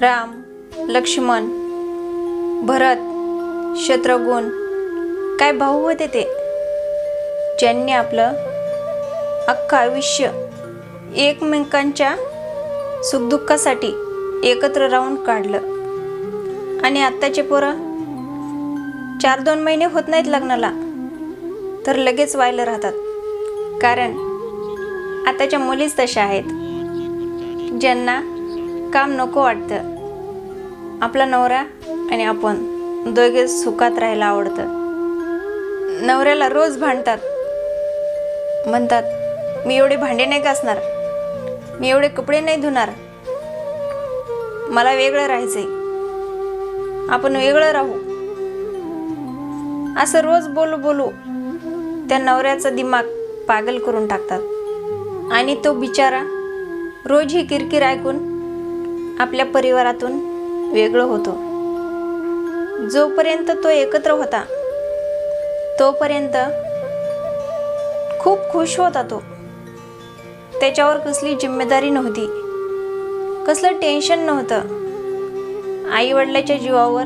राम लक्ष्मण भरत शत्रुघ्न काय भाऊ होते ते? ज्यांनी आपलं अख्खं आयुष्य एकमेकांच्या सुखदुःखासाठी एकत्र राहून काढलं. आणि आत्ताचे पोरं चार दोन महिने होत नाहीत लग्नाला तर लगेच व्हायला राहतात. कारण आताच्या मुलीच तशा आहेत. ज्यांना काम नको वाटतं. आपला नवरा आणि आपण दोघे सुखात राहायला आवडतं. नवऱ्याला रोज भांडतात. म्हणतात मी एवढे भांडे नाही घासणार. मी एवढे कपडे नाही धुणार. मला वेगळं राहायचंय. आपण वेगळं राहू. असं रोज बोलू बोलू त्या नवऱ्याचा दिमाग पागल करून टाकतात. आणि तो बिचारा रोज ही किरकिर ऐकून आपल्या परिवारातून वेगळं होतो. जोपर्यंत तो एकत्र होता तोपर्यंत खूप खुश होता तो. त्याच्यावर कसली जिम्मेदारी नव्हती. कसलं टेन्शन नव्हतं. आईवडिलाच्या जीवावर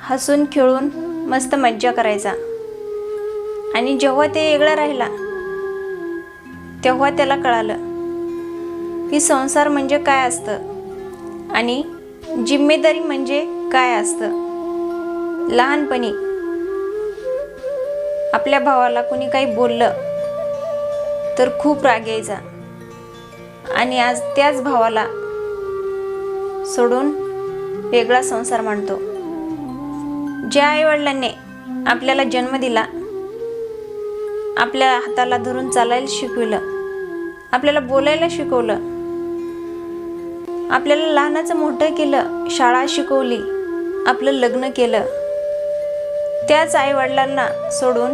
हसून खेळून मस्त मज्जा करायचा. आणि जेव्हा ते वेगळा राहिला तेव्हा त्याला कळालं की संसार म्हणजे काय असतं. आणि जिम्मेदारी म्हणजे काय असतं? लहानपणी आपल्या भावाला कोणी काही बोललं तर खूप राग यायचा. आणि आज त्याच भावाला सोडून वेगळा संसार मांडतो. ज्या आईवडिलांनी आपल्याला जन्म दिला आपल्या हाताला धरून चालायला शिकविलं आपल्याला बोलायला शिकवलं आपल्याला लहानाचं मोठं केलं शाळा शिकवली आपलं लग्न केलं. त्याच आईवडिलांना सोडून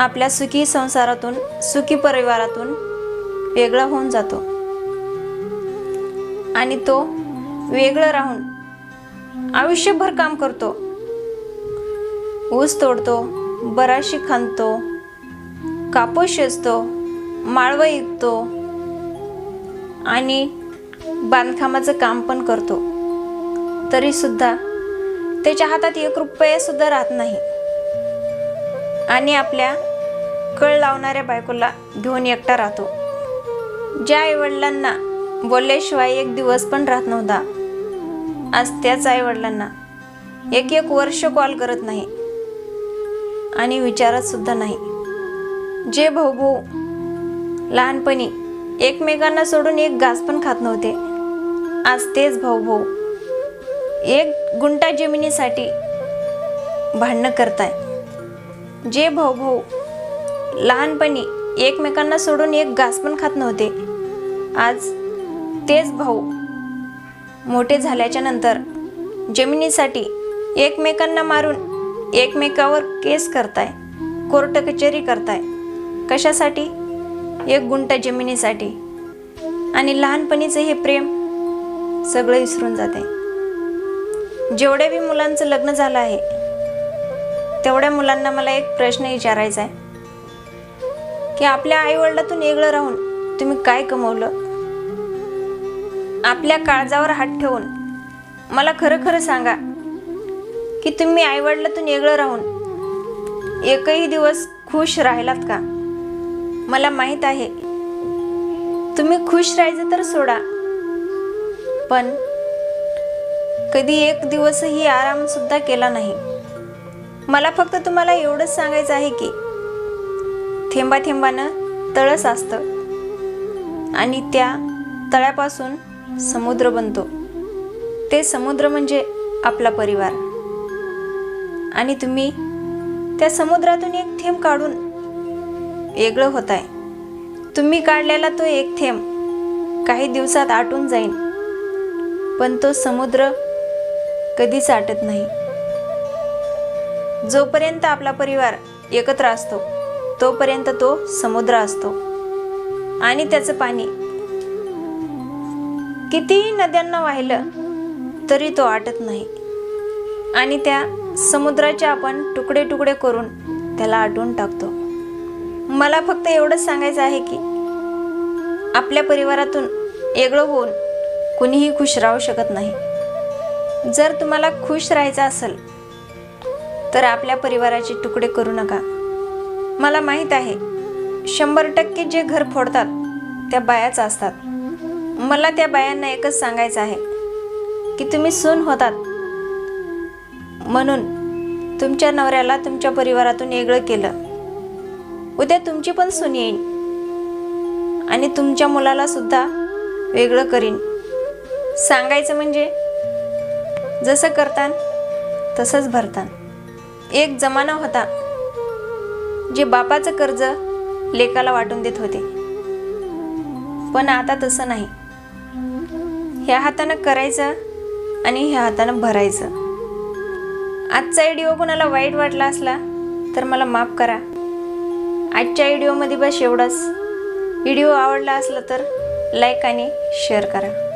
आपल्या सुखी संसारातून सुखी परिवारातून वेगळा होऊन जातो. आणि तो वेगळं राहून आयुष्यभर काम करतो. ऊस तोडतो बराशी खांदतो कापूस शेचतो माळवं विकतो आणि बांधकामाचं काम पण करतो. तरीसुद्धा त्याच्या हातात एक रुपया सुद्धा राहत नाही. आणि आपल्या कळ लावणाऱ्या बायकोला घेऊन एकटा राहतो. ज्या आईवडिलांना बोलल्याशिवाय एक दिवस पण राहत नव्हता आज त्याच आईवडिलांना एक एक वर्ष कॉल करत नाही आणि विचारत सुद्धा नाही. जे भाऊ भाऊ लहानपणी एकमेकांना सोडून एक घास पण खात नव्हते. आज तेच भाऊ भाऊ. एक गुंटा जमिनीसाठी भांडणं करताय. जे भाऊ भाऊ लहानपणी एकमेकांना सोडून एक घास पण खात नव्हते. आज तेच भाऊ मोठे झाल्याच्यानंतर जमिनीसाठी एकमेकांना मारून एकमेकावर केस करताय. कोर्ट कचेरी करताय. कशासाठी? एक गुंट जमिनीसाठी. आणि लहानपणीचं हे प्रेम सगळं विसरून जाते. जेवढ्या बी मुलांचं लग्न झालं आहे तेवढ्या मुलांना मला एक प्रश्न विचारायचा आहे. की आपल्या आईवडिलातून वेगळं राहून तुम्ही काय कमवलं? आपल्या काळजावर हात ठेवून मला खरं खरं सांगा की तुम्ही आईवडिलातून वेगळं राहून एकही दिवस खुश राहिलात का? मला माहीत आहे. तुम्ही खुश राहायचं तर सोडा. पण कधी एक दिवसही आराम सुद्धा केला नाही. मला फक्त तुम्हाला एवढंच सांगायचं आहे की थेंबा थेंबानं तळस असतं आणि त्या तळ्यापासून समुद्र बनतो. ते समुद्र म्हणजे आपला परिवार. आणि तुम्ही त्या समुद्रातून एक थेंब काढून वेगळं होत आहे तुम्ही काढलेला तो एक थेंब काही दिवसात आटून जाईल पण तो समुद्र कधीच आटत नाही. जोपर्यंत आपला परिवार एकत्र असतो तोपर्यंत तो समुद्र असतो. आणि त्याचं पाणी. कितीही नद्यांना वाहिलं तरी तो आटत नाही. आणि त्या समुद्राचे आपण तुकडे तुकडे करून त्याला आटून टाकतो. मला फक्त एवढंच सांगायचं आहे की आपल्या परिवारातून वेगळं होऊन कुणीही खुश राहू शकत नाही. जर तुम्हाला खुश राहायचं असेल तर आपल्या परिवाराचे तुकडे करू नका. मला माहीत आहे शंभर टक्के जे घर फोडतात त्या बायाच असतात. मला त्या बायांना एकच सांगायचं आहे की तुम्ही सून होतात. म्हणून तुमच्या नवऱ्याला तुमच्या परिवारातून वेगळं केलं उद्या तुमची पण सून येईन. आणि तुमच्या मुलाला सुद्धा वेगळं करीन. सांगायचं म्हणजे जसं करतान तसंच भरतान. एक जमाना होता जे बापाचं कर्ज लेकाला वाटून देत होते. पण आता तसं नाही. ह्या हातानं करायचं आणि ह्या हातानं भरायचं. आजचा व्हिडिओ कोणाला वाईट वाटला असला तर मला माफ करा. आजच्या व्हिडिओमध्ये बस एवढंच. व्हिडिओ आवडला असला तर लाईक आणि शेअर करा.